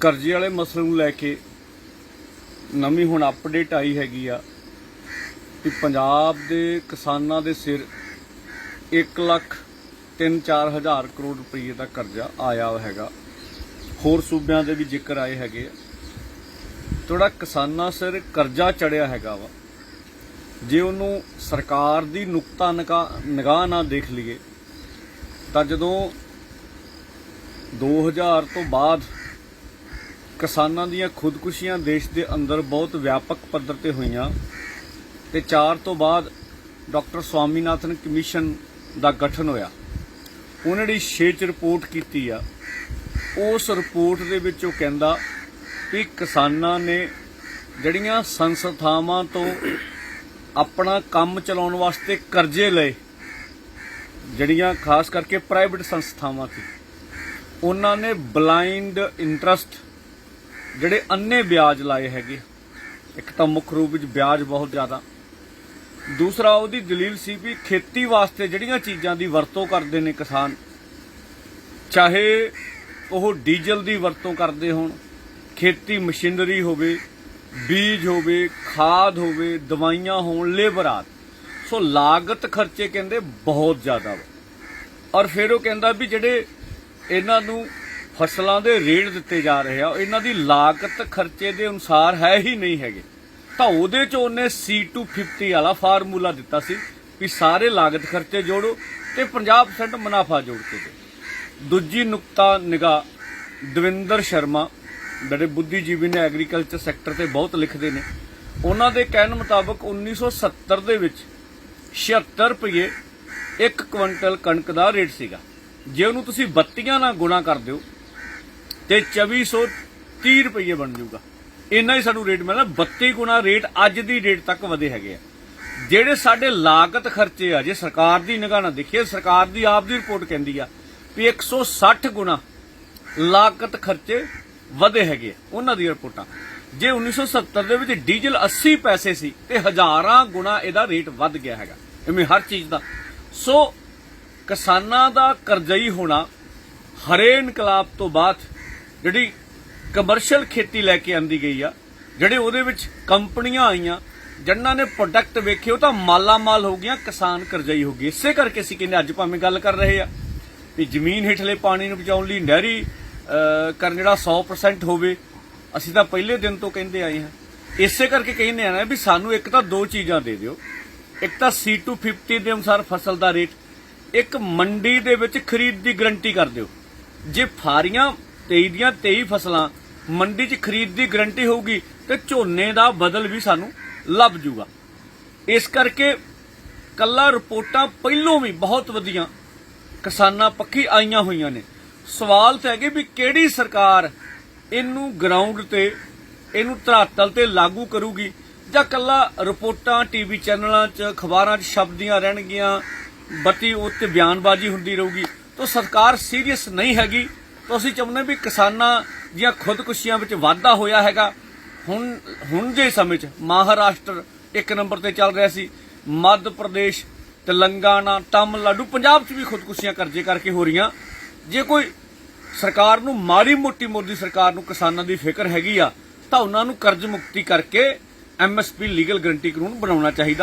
ਕਰਜ਼ੇ ਵਾਲੇ ਮਸਲੇ ਨੂੰ ਲੈ ਕੇ ਨਵੀਂ ਹੁਣ ਅਪਡੇਟ ਆਈ ਹੈਗੀ ਆ ਕਿ ਪੰਜਾਬ ਦੇ ਕਿਸਾਨਾਂ ਦੇ ਸਿਰ 1 ਲੱਖ 3-4 ਹਜ਼ਾਰ ਕਰੋੜ ਰੁਪਏ ਦਾ ਕਰਜ਼ਾ ਆਇਆ ਹੈਗਾ। ਹੋਰ ਸੂਬਿਆਂ ਦੇ ਵੀ ਜ਼ਿਕਰ ਆਏ ਹੈਗੇ ਆ। ਥੋੜਾ ਕਿਸਾਨਾਂ ਸਿਰ ਕਰਜ਼ਾ ਚੜਿਆ ਹੈਗਾ ਵਾ। ਜੇ ਉਹਨੂੰ ਸਰਕਾਰ ਦੀ ਨੁਕਤਾ ਨਿਗਾਹ ਨਾਲ ਦੇਖ ਲਈਏ, ਤਾਂ ਜਦੋਂ 2000 ਤੋਂ ਬਾਅਦ ਕਿਸਾਨਾਂ ਦੀਆਂ ਖੁਦਕੁਸ਼ੀਆਂ ਦੇਸ਼ ਦੇ ਅੰਦਰ ਬਹੁਤ ਵਿਆਪਕ ਪੱਧਰ ਤੇ ਹੋਈਆਂ ਤੇ 4 ਤੋਂ ਬਾਅਦ ਡਾਕਟਰ ਸਵਾਮੀਨਾਥਨ ਕਮਿਸ਼ਨ ਦਾ ਗਠਨ ਹੋਇਆ। ਉਹਨਾਂ ਦੀ 6 ਚ ਰਿਪੋਰਟ ਕੀਤੀ ਆ। ਉਸ ਰਿਪੋਰਟ ਦੇ ਵਿੱਚ ਉਹ ਕਹਿੰਦਾ ਕਿ ਕਿਸਾਨਾਂ ਨੇ ਜਿਹੜੀਆਂ ਸੰਸਥਾਵਾਂ ਤੋਂ ਆਪਣਾ ਕੰਮ ਚਲਾਉਣ ਵਾਸਤੇ ਕਰਜ਼ੇ ਲਏ, ਜਿਹੜੀਆਂ ਖਾਸ ਕਰਕੇ ਪ੍ਰਾਈਵੇਟ ਸੰਸਥਾਵਾਂ ਸੀ, ਉਹਨਾਂ ਨੇ ਬਲਾਈਂਡ ਇੰਟਰਸਟ ਜਿਹੜੇ ਅੰਨੇ ਵਿਆਜ ਲਾਏ ਹੈਗੇ, ਇੱਕ ਤਾਂ ਮੁੱਖ ਰੂਪ ਵਿੱਚ ਵਿਆਜ ਬਹੁਤ ਜ਼ਿਆਦਾ। ਦੂਸਰਾ ਉਹਦੀ ਦਲੀਲ ਸੀ ਵੀ ਖੇਤੀ ਵਾਸਤੇ ਜਿਹੜੀਆਂ ਚੀਜ਼ਾਂ ਦੀ ਵਰਤੋਂ ਕਰਦੇ ਨੇ ਕਿਸਾਨ, ਚਾਹੇ ਉਹ ਡੀਜ਼ਲ ਦੀ ਵਰਤੋਂ ਕਰਦੇ ਹੋਣ, ਖੇਤੀ ਮਸ਼ੀਨਰੀ ਹੋਵੇ, ਬੀਜ ਹੋਵੇ, ਖਾਦ ਹੋਵੇ, ਦਵਾਈਆਂ ਹੋਣ, ਲੇਬਰ ਆਦਿ। ਸੋ ਲਾਗਤ ਖਰਚੇ ਕਹਿੰਦੇ ਬਹੁਤ ਜ਼ਿਆਦਾ ਵਾ। ਔਰ ਫਿਰ ਉਹ ਕਹਿੰਦਾ ਵੀ ਜਿਹੜੇ ਇਹਨਾਂ ਨੂੰ ਫਸਲਾਂ ਦੇ ਰੇਟ ਦਿੱਤੇ ਜਾ ਰਹੇ ਆ, ਇਹਨਾਂ ਦੀ ਲਾਗਤ ਖਰਚੇ ਦੇ ਅਨੁਸਾਰ ਹੈ ਹੀ ਨਹੀਂ ਹੈਗੇ। ਤਾਂ ਉਹਦੇ ਚ ਉਹਨੇ C250 ਵਾਲਾ ਫਾਰਮੂਲਾ ਦਿੱਤਾ ਸੀ ਵੀ ਸਾਰੇ ਲਾਗਤ ਖਰਚੇ ਜੋੜੋ ਤੇ 50% ਮੁਨਾਫਾ ਜੋੜ ਕੇ ਦਿਓ। ਦੂਜੀ ਨੁਕਤਾ ਨਿਗਾਹ ਦਵਿੰਦਰ ਸ਼ਰਮਾ, ਜਿਹੜੇ ਬੁੱਧੀਜੀਵੀ ਨੇ ਐਗਰੀਕਲਚਰ ਸੈਕਟਰ ਤੇ ਬਹੁਤ ਲਿਖਦੇ ਨੇ, ਉਹਨਾਂ ਦੇ ਕਹਿਣ ਮੁਤਾਬਕ 1970 ਦੇ ਵਿੱਚ 76 ਰੁਪਏ ਇੱਕ ਕੁਇੰਟਲ ਕਣਕ ਦਾ ਰੇਟ ਸੀਗਾ। ਜੇ ਉਹਨੂੰ ਤੁਸੀਂ ਬੱਤੀਆਂ ਨਾਲ ਗੁਣਾ ਕਰ ਦਿਓ ਤੇ 2430 ਰੁਪਏ ਬਣ ਜਾਊਗਾ। ਇੰਨਾ ਹੀ ਸਾਨੂੰ ਰੇਟ ਮਿਲਣਾ 32 ਗੁਣਾ ਰੇਟ ਅੱਜ ਦੀ ਡੇਟ ਤੱਕ ਵਧੇ ਹੈਗੇ ਆ। ਜਿਹੜੇ ਸਾਡੇ ਲਾਗਤ ਖਰਚੇ ਆ ਜੇ ਸਰਕਾਰ ਦੀ ਨਿਗਾਹ ਨਾਲ ਦੇਖੀਏ ਸਰਕਾਰ ਦੀ ਆਪ ਦੀ ਰਿਪੋਰਟ ਕਹਿੰਦੀ ਆ ਵੀ 160 ਗੁਣਾ ਲਾਗਤ ਖਰਚੇ ਵਧੇ ਹੈਗੇ ਆ, ਉਹਨਾਂ ਦੀਆਂ ਰਿਪੋਰਟਾਂ ਜੇ 1970 ਦੇ ਵਿੱਚ ਡੀਜ਼ਲ 80 ਪੈਸੇ ਸੀ ਤੇ ਹਜ਼ਾਰਾਂ ਗੁਣਾ ਇਹਦਾ ਰੇਟ ਵੱਧ ਗਿਆ ਹੈਗਾ। ਇਵੇਂ ਹਰ ਚੀਜ਼ ਦਾ। ਸੋ ਕਿਸਾਨਾਂ ਦਾ ਕਰਜ਼ਈ ਹੋਣਾ ਹਰੇ ਇਨਕਲਾਬ ਤੋਂ ਬਾਅਦ ਜਿਹੜੀ ਕਮਰਸ਼ੀਅਲ ਖੇਤੀ ਲੈ ਕੇ ਆਂਦੀ ਗਈ ਆ, ਜਿਹੜੇ ਉਹਦੇ ਵਿੱਚ ਕੰਪਨੀਆਂ ਆਈਆਂ, ਜਿਨ੍ਹਾਂ ਨੇ ਪ੍ਰੋਡਕਟ ਵੇਖੇ, ਉਹ ਤਾਂ ਮਾਲਾ ਮਾਲ ਹੋ ਗਈਆਂ, ਕਿਸਾਨ ਕਰਜਾਈ ਹੋ ਗਏ। ਇਸੇ ਕਰਕੇ ਅਸੀਂ ਕਹਿੰਦੇ ਅੱਜ ਭਾਵੇਂ ਗੱਲ ਕਰ ਰਹੇ ਆ ਵੀ ਜ਼ਮੀਨ ਹੇਠਲੇ ਪਾਣੀ ਨੂੰ ਬਚਾਉਣ ਲਈ ਨਹਿਰੀ ਕਰਨ ਜਿਹੜਾ 100% ਹੋਵੇ, ਅਸੀਂ ਤਾਂ ਪਹਿਲੇ ਦਿਨ ਤੋਂ ਕਹਿੰਦੇ ਆਏ ਹਾਂ। ਇਸੇ ਕਰਕੇ ਕਹਿੰਦੇ ਆ ਨਾ ਵੀ ਸਾਨੂੰ ਇੱਕ ਤਾਂ ਦੋ ਚੀਜ਼ਾਂ ਦੇ ਦਿਓ। ਇੱਕ ਤਾਂ C250 ਦੇ ਅਨੁਸਾਰ ਫਸਲ ਦਾ ਰੇਟ, ਇੱਕ ਮੰਡੀ ਦੇ ਵਿੱਚ ਖਰੀਦ ਦੀ ਗਰੰਟੀ ਕਰ ਦਿਓ। ਜੇ ਫਾਰੀਆਂ 23 ਦੀਆਂ 23 ਫਸਲਾਂ, ਮੰਡੀ 'ਚ ਖਰੀਦ ਦੀ ਗਰੰਟੀ ਹੋਊਗੀ ਤੇ ਝੋਨੇ ਦਾ ਬਦਲ ਵੀ ਸਾਨੂੰ ਲੱਭ ਜੂਗਾ। ਇਸ ਕਰਕੇ ਕੱਲਾ ਰਿਪੋਰਟਾਂ ਪਹਿਲੋਂ ਵੀ ਬਹੁਤ ਵਧੀਆ ਕਿਸਾਨਾਂ ਪੱਖੀ ਆਈਆਂ ਹੋਈਆਂ ਨੇ। ਸਵਾਲ ਤਾਂ ਹੈਗੇ ਵੀ ਕਿਹੜੀ ਸਰਕਾਰ ਇਹਨੂੰ ਗਰਾਊਂਡ ਤੇ, ਇਹਨੂੰ ਧਰਾਤਲ ਤੇ ਲਾਗੂ ਕਰੂਗੀ ਜਾਂ ਕੱਲਾ ਰਿਪੋਰਟਾਂ ਟੀਵੀ ਚੈਨਲਾਂ 'ਚ ਖਬਰਾਂ 'ਚ ਛਪਦੀਆਂ ਰਹਿਣਗੀਆਂ, ਬੱਤੀ ਉੱਤੇ ਬਿਆਨਬਾਜ਼ੀ ਹੁੰਦੀ ਰਹੂਗੀ। ਤਾਂ ਸਰਕਾਰ ਸੀਰੀਅਸ ਨਹੀਂ ਹੈਗੀ। ਤਾਂ ਅਸੀਂ ਚਾਹੁੰਦੇ ਵੀ ਕਿਸਾਨਾਂ ਦੀਆਂ ਖੁਦਕੁਸ਼ੀਆਂ ਵਿੱਚ ਵਾਧਾ ਹੋਇਆ ਹੈਗਾ। ਹੁਣ ਹੁਣ ਦੇ ਸਮੇਂ 'ਚ ਮਹਾਰਾਸ਼ਟਰ ਇੱਕ ਨੰਬਰ ਤੇ ਚੱਲ ਰਿਹਾ ਸੀ। ਮੱਧ ਪ੍ਰਦੇਸ਼, ਤੇਲੰਗਾਨਾ, ਤਾਮਿਲਨਾਡੂ, ਪੰਜਾਬ 'ਚ ਵੀ ਖੁਦਕੁਸ਼ੀਆਂ ਕਰਜ਼ੇ ਕਰਕੇ ਹੋ ਰਹੀਆਂ। ਜੇ ਕੋਈ ਸਰਕਾਰ ਨੂੰ, ਮਾੜੀ ਮੋਟੀ ਮੋਦੀ ਸਰਕਾਰ ਨੂੰ ਕਿਸਾਨਾਂ ਦੀ ਫਿਕਰ ਹੈਗੀ ਆ, ਤਾਂ ਉਹਨਾਂ ਨੂੰ ਕਰਜ਼ ਮੁਕਤੀ ਕਰਕੇ ਐਮਐਸਪੀ ਲੀਗਲ ਗਰੰਟੀ ਕਾਨੂੰਨ ਬਣਾਉਣਾ ਚਾਹੀਦਾ।